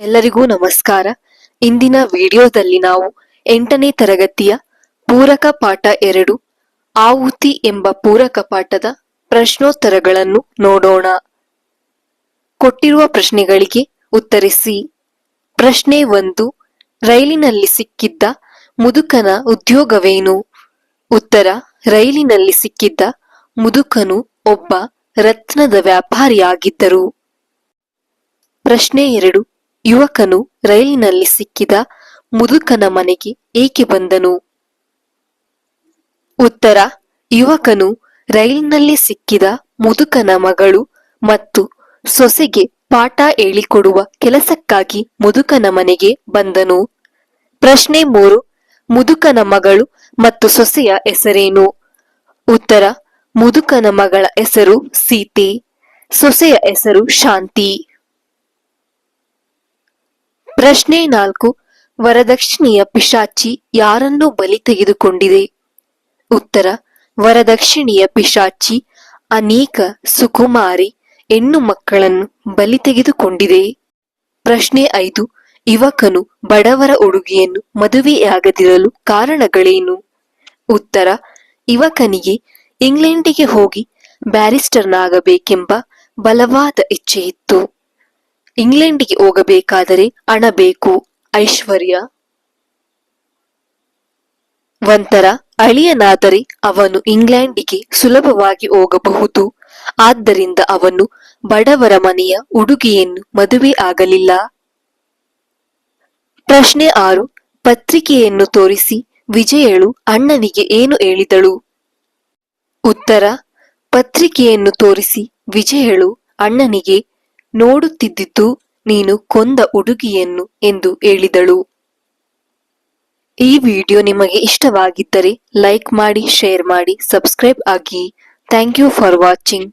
ಎಲ್ಲರಿಗೂ ನಮಸ್ಕಾರ. ಇಂದಿನ ವಿಡಿಯೋದಲ್ಲಿ ನಾವು ಎಂಟನೇ ತರಗತಿಯ ಪೂರಕ ಪಾಠ ಎರಡು, ಆಹುತಿ ಎಂಬ ಪೂರಕ ಪಾಠದ ಪ್ರಶ್ನೋತ್ತರಗಳನ್ನು ನೋಡೋಣ. ಕೊಟ್ಟಿರುವ ಪ್ರಶ್ನೆಗಳಿಗೆ ಉತ್ತರಿಸಿ. ಪ್ರಶ್ನೆ ಒಂದು, ರೈಲಿನಲ್ಲಿ ಸಿಕ್ಕಿದ್ದ ಮುದುಕನ ಉದ್ಯೋಗವೇನು? ಉತ್ತರ, ರೈಲಿನಲ್ಲಿ ಸಿಕ್ಕಿದ್ದ ಮುದುಕನು ಒಬ್ಬ ರತ್ನದ ವ್ಯಾಪಾರಿಯಾಗಿದ್ದರು. ಪ್ರಶ್ನೆ ಎರಡು ಯುವಕನು ರೈಲಿನಲ್ಲಿ ಸಿಕ್ಕಿದ ಮುದುಕನ ಮನೆಗೆ ಏಕೆ ಬಂದನು? ಉತ್ತರ, ಯುವಕನು ರೈಲಿನಲ್ಲಿ ಸಿಕ್ಕಿದ ಮುದುಕನ ಮಗಳು ಮತ್ತು ಸೊಸೆಗೆ ಪಾಠ ಹೇಳಿಕೊಡುವ ಕೆಲಸಕ್ಕಾಗಿ ಮುದುಕನ ಮನೆಗೆ ಬಂದನು. ಪ್ರಶ್ನೆ ಮೂರು, ಮುದುಕನ ಮಗಳು ಮತ್ತು ಸೊಸೆಯ ಹೆಸರೇನು? ಉತ್ತರ, ಮುದುಕನ ಮಗಳ ಹೆಸರು ಸೀತೆ, ಸೊಸೆಯ ಹೆಸರು ಶಾಂತಿ. ಪ್ರಶ್ನೆ ನಾಲ್ಕು. ವರದಕ್ಷಿಣೆಯ ಪಿಶಾಚಿ ಯಾರನ್ನು ಬಲಿ ತೆಗೆದುಕೊಂಡಿದೆ? ಉತ್ತರ. ವರದಕ್ಷಿಣೆಯ ಪಿಶಾಚಿ ಅನೇಕ ಸುಕುಮಾರಿ ಹೆಣ್ಣು ಮಕ್ಕಳನ್ನು ಬಲಿ ತೆಗೆದುಕೊಂಡಿದೆ. ಪ್ರಶ್ನೆ ಐದು. ಯುವಕನು ಬಡವರ ಉಡುಗೆಯನ್ನು ಮದುವೆಯಾಗದಿರಲು ಕಾರಣಗಳೇನು? ಉತ್ತರ. ಯುವಕನಿಗೆ ಇಂಗ್ಲೆಂಡಿಗೆ ಹೋಗಿ ಬ್ಯಾರಿಸ್ಟರ್ನಾಗಬೇಕೆಂಬ ಬಲವಾದ ಇಚ್ಛೆ ಇತ್ತು ಇಂಗ್ಲೆಂಡಿಗೆ ಹೋಗಬೇಕಾದರೆ ಹಣ ಬೇಕು, ಐಶ್ವರ್ಯ. ಒಂಥರ ಅಳಿಯನಾದರೆ ಅವನು ಇಂಗ್ಲೆಂಡಿಗೆ ಸುಲಭವಾಗಿ ಹೋಗಬಹುದು. ಆದ್ದರಿಂದ ಅವನು ಬಡವರ ಮನೆಯ ಉಡುಗೆಯನ್ನು ಮದುವೆ ಆಗಲಿಲ್ಲ. ಪ್ರಶ್ನೆ ಆರು, ಪತ್ರಿಕೆಯನ್ನು ತೋರಿಸಿ ವಿಜಯಳು ಅಣ್ಣನಿಗೆ ಏನು ಹೇಳಿದಳು? ಉತ್ತರ, ಪತ್ರಿಕೆಯನ್ನು ತೋರಿಸಿ ವಿಜಯಳು ಅಣ್ಣನಿಗೆ ನೋಡುತ್ತಿದ್ದಿದ್ದು ನೀನು ಕೊಂದ ಉಡುಗಿಯನ್ನು ಎಂದು ಹೇಳಿದಳು. ಈ ವಿಡಿಯೋ ನಿಮಗೆ ಇಷ್ಟವಾಗಿದ್ದರೆ ಲೈಕ್ ಮಾಡಿ, ಶೇರ್ ಮಾಡಿ, ಸಬ್ಸ್ಕ್ರೈಬ್ ಆಗಿ. Thank you for watching.